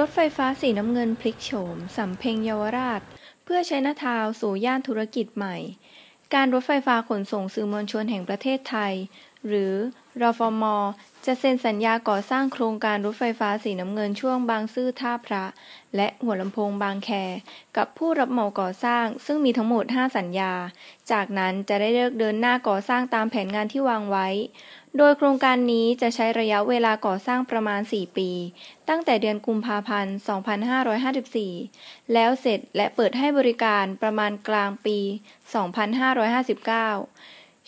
รถไฟฟ้าสีน้ำเงินพลิกโฉม สำเพ็งเยาวราช เพื่อใช้นาทาวสู่ย่านธุรกิจใหม่ การรถไฟฟ้าขนส่งสื่อมวลชนแห่งประเทศไทย หรือรฟม จะเซ็นสัญญาก่อสร้างโครงการรถไฟฟ้าสีน้ำเงินช่วงบางซื่อท่าพระ และหัวลำโพงบางแค กับผู้รับเหมาก่อสร้าง ซึ่งมีทั้งหมด 5 สัญญา จากนั้นจะได้เลิกเดินหน้าก่อสร้างตามแผนงานที่วางไว้ โดยโครงการนี้จะใช้ระยะเวลาก่อสร้างประมาณ 4 ปี ตั้งแต่เดือนกุมภาพันธ์ 2554 แล้วเสร็จและเปิดให้บริการประมาณกลางปี 2559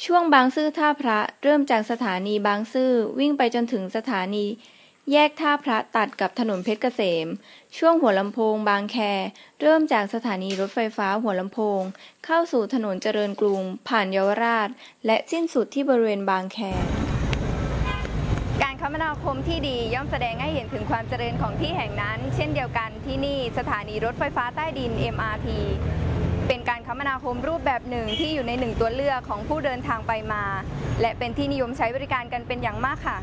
ช่วงบางซื่อท่าพระเริ่มจากสถานีบางซื่อวิ่งไปจนถึงสถานี แยกท่าพระตัดกับถนนเพชรเกษม ช่วงหัวลำโพงบางแค เริ่มจากสถานีรถไฟฟ้าหัวลำโพง เข้าสู่ถนนเจริญกรุง ผ่านเยาวราช และสิ้นสุดที่บริเวณบางแค การคมนาคมที่ดีย่อมแสดงให้เห็นถึงความเจริญของที่แห่งนั้น เช่นเดียวกันที่นี่สถานีรถไฟฟ้าใต้ดิน MRT เป็นการคมนาคมรูปแบบหนึ่งที่อยู่ในหนึ่งตัวเลือกของผู้เดินทางไปมา และเป็นที่นิยมใช้บริการกันเป็นอย่างมากค่ะ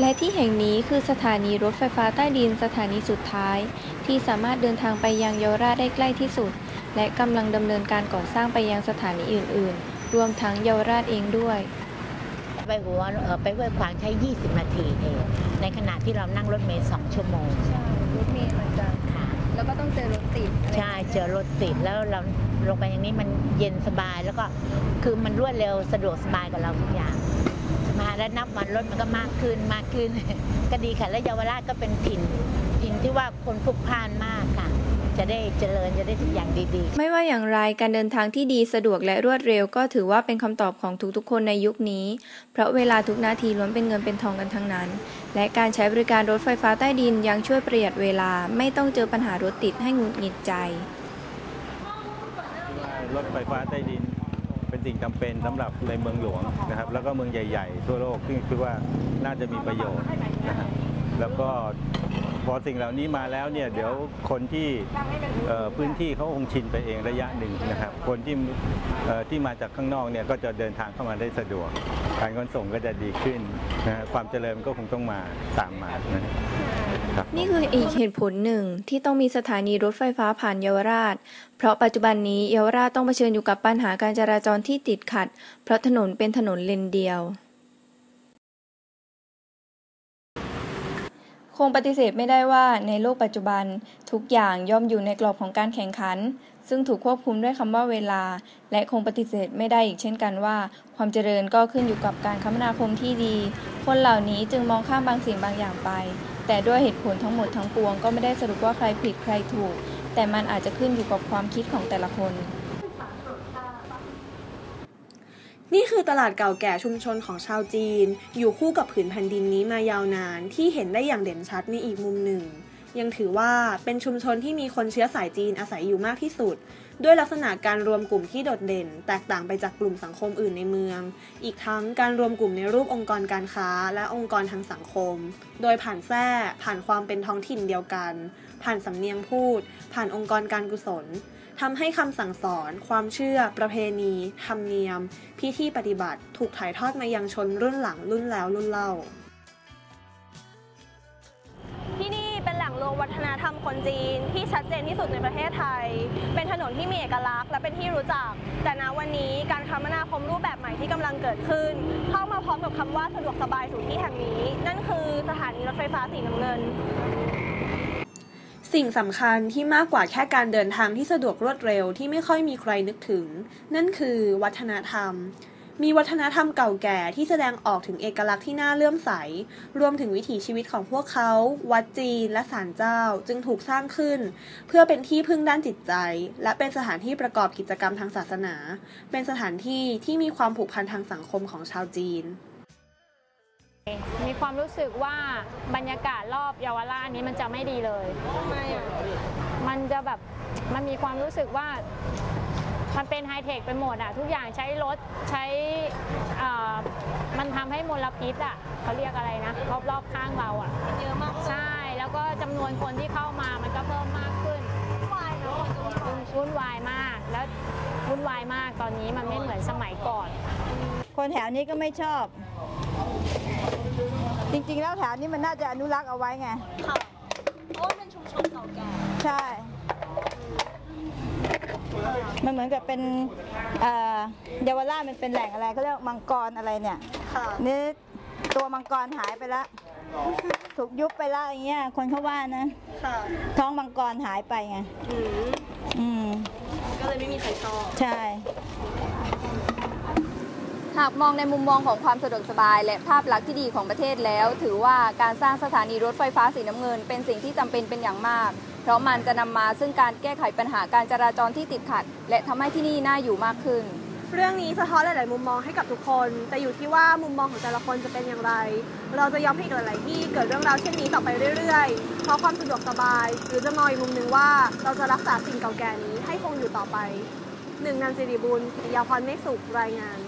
และที่แห่งนี้คือสถานีรถไฟฟ้าใต้ดินสถานีสุดท้าย ที่สามารถเดินทางไปยังเยาวราชได้ใกล้ที่สุด และกำลังดำเนินการก่อสร้างไปยังสถานีอื่น ๆ รวมทั้งเยาวราชเองด้วยไปหัวเอ่อไปห้วยขวางใช้ 20 นาทีเอง ในขณะที่เรานั่งรถเมล์2ชั่วโมง ใช่ รถเมล์ ก็ต้องเจอรถติดใช่เจอรถติดแล้วเราลงไปอย่างนี้มันเย็นสบายแล้วก็คือมันรวดเร็วสะดวกสบายกับเราทุกอย่างมาแล้วนับวันรถมันก็มากขึ้นมากขึ้นก็ดีค่ะและเยาวราชก็เป็นถิ่นถิ่นที่ว่าคนพลุกพล่านมากค่ะ จะได้เจริญจะได้ทุกอย่างดีๆ ไม่ว่าอย่างไรการเดินทางที่ดีสะดวกและรวดเร็วก็ถือว่าเป็นคำตอบของทุกๆคนในยุคนี้ เพราะเวลาทุกนาทีล้วนเป็นเงินเป็นทองกันทั้งนั้น และการใช้บริการรถไฟฟ้าใต้ดินยังช่วยประหยัดเวลา ไม่ต้องเจอปัญหารถติดให้หงุดหงิดใจ รถไฟฟ้าใต้ดินเป็นสิ่งจำเป็นสำหรับในเมืองหลวงนะครับ แล้วก็เมืองใหญ่ ๆ ทั่วโลกที่คิดว่าน่าจะมีประโยชน์นะฮะแล้วก็ พอสิ่งเหล่านี้มาแล้วเนี่ยเดี๋ยวคนที่พื้นที่เขาคงชินไปเองระยะหนึ่งนะครับ คนที่ที่มาจากข้างนอกเนี่ยก็จะเดินทางเข้ามาได้สะดวก การขนส่งก็จะดีขึ้นนะฮะความเจริญก็คงต้องมาตามมานะครับนี่คืออีกเหตุผลหนึ่งที่ต้องมีสถานีรถไฟฟ้าผ่านเยาวราช เพราะปัจจุบันนี้เยาวราชต้องเผชิญอยู่กับปัญหาการจราจรที่ติดขัด เพราะถนนเป็นถนนเลนเดียว คงปฏิเสธไม่ได้ว่าในโลกปัจจุบัน ทุกอย่างย่อมอยู่ในกรอบของการแข่งขัน ซึ่งถูกควบคุมด้วยคำว่าเวลา และคงปฏิเสธไม่ได้อีกเช่นกันว่า ความเจริญก็ขึ้นอยู่กับการคมนาคมที่ดี คนเหล่านี้จึงมองข้ามบางสิ่งบางอย่างไป แต่ด้วยเหตุผลทั้งหมดทั้งปวงก็ไม่ได้สรุปว่าใครผิดใครถูก แต่มันอาจจะขึ้นอยู่กับความคิดของแต่ละคน นี่คือตลาดเก่าแก่ชุมชนของชาวจีน อยู่คู่กับผืนแผ่นดินนี้มายาวนานที่เห็นได้อย่างเด่นชัดในอีกมุมหนึ่ง ยังถือว่าเป็นชุมชนที่มีคนเชื้อสายจีนอาศัยอยู่มากที่สุด ด้วยลักษณะการรวมกลุ่มที่โดดเด่น แตกต่างไปจากกลุ่มสังคมอื่นในเมือง อีกทั้งการรวมกลุ่มในรูปองค์กรการค้าและองค์กรทางสังคม โดยผ่านแทร่ผ่านความเป็นท้องถิ่นเดียวกัน ผ่านสำเนียงพูด ผ่านองค์กรการกุศล ทำให้คำสั่งสอน ความเชื่อ ประเพณี ธรรมเนียม พิธีปฏิบัติถูกถ่ายทอดมายังชนรุ่นหลังรุ่นแล้วรุ่นเล่า ที่นี่เป็นแหล่งรวมวัฒนธรรมคนจีน ที่ชัดเจนที่สุดในประเทศไทย เป็นถนนที่มีเอกลักษณ์และเป็นที่รู้จัก แต่ณวันนี้การคมนาคมรูปแบบใหม่ที่กำลังเกิดขึ้น เข้ามาพร้อมกับคำว่าสะดวกสบายสู่ที่แห่งนี้ นั่นคือสถานีรถไฟฟ้าสีน้ำเงิน สิ่งสำคัญที่มากกว่าแค่การเดินทางที่สะดวกรวดเร็วที่ไม่ค่อยมีใครนึกถึง นั่นคือวัฒนธรรม มีวัฒนธรรมเก่าแก่ที่แสดงออกถึงเอกลักษณ์ที่น่าเลื่อมใส รวมถึงวิถีชีวิตของพวกเขา วัดจีนและศาลเจ้าจึงถูกสร้างขึ้น เพื่อเป็นที่พึ่งด้านจิตใจ และเป็นสถานที่ประกอบกิจกรรมทางศาสนา เป็นสถานที่ที่มีความผูกพันทางสังคมของชาวจีน มีความรู้สึกว่าบรรยากาศรอบเยาวราชนี้มันจะไม่ดีเลยมันจะแบบมันมีความรู้สึกว่ามันเป็นไฮเทคไปหมดอะทุกอย่างใช้รถใช้เอ่อมันทำให้มลพิษอะเขาเรียกอะไรนะรอบๆข้างเราอะเยอะมากใช่ แล้วก็จำนวนคนที่เข้ามามันก็เพิ่มมากขึ้นวุ่นวายมากแล้ววุ่นวายมากตอนนี้มันไม่เหมือนสมัยก่อน คนแถวนี้ก็ไม่ชอบ จริงๆ แล้วแถวนี้มันน่าจะอนุรักษ์เอาไว้ไงเพราะว่าเป็นชุมชนเก่าแก่ใช่ มันเหมือนกับเป็นเอ่อเยาวราชมันเป็นแหล่งอะไรเขาเรียกมังกรอะไรเนี่ย ค่ะ นี่ตัวมังกรหายไปแล้วถูกยุบไปแล้วอย่างเงี้ย คนเขาว่านะ ค่ะ ท้องมังกรหายไปไง อืมอืม ก็เลยไม่มีใครชอบ ใช่ หากมองในมุมมองของความสะดวกสบาย และภาพลักษณ์ที่ดีของประเทศแล้ว ถือว่าการสร้างสถานีรถไฟฟ้าสีน้ำเงิน เป็นสิ่งที่จำเป็นเป็นอย่างมาก เพราะมันจะนำมาซึ่งการแก้ไขปัญหาการจราจรที่ติดขัด และทำให้ที่นี่น่าอยู่มากขึ้น เรื่องนี้สะท้อนหลาย ๆ มุมมองให้กับทุกคน แต่อยู่ที่ว่ามุมมองของแต่ละคนจะเป็นอย่างไร เราจะยอมให้อีกหลายๆที่เกิดเรื่องราวเช่นนี้ต่อไปเรื่อย ๆ เพราะความสะดวกสบาย หรือจะมองอีกมุมหนึ่งว่าเราจะรักษาสิ่งเก่าแก่นี้ให้คงอยู่ต่อไปหนึ่งนันสิริบุญยาพรเมฆสุขรายงาน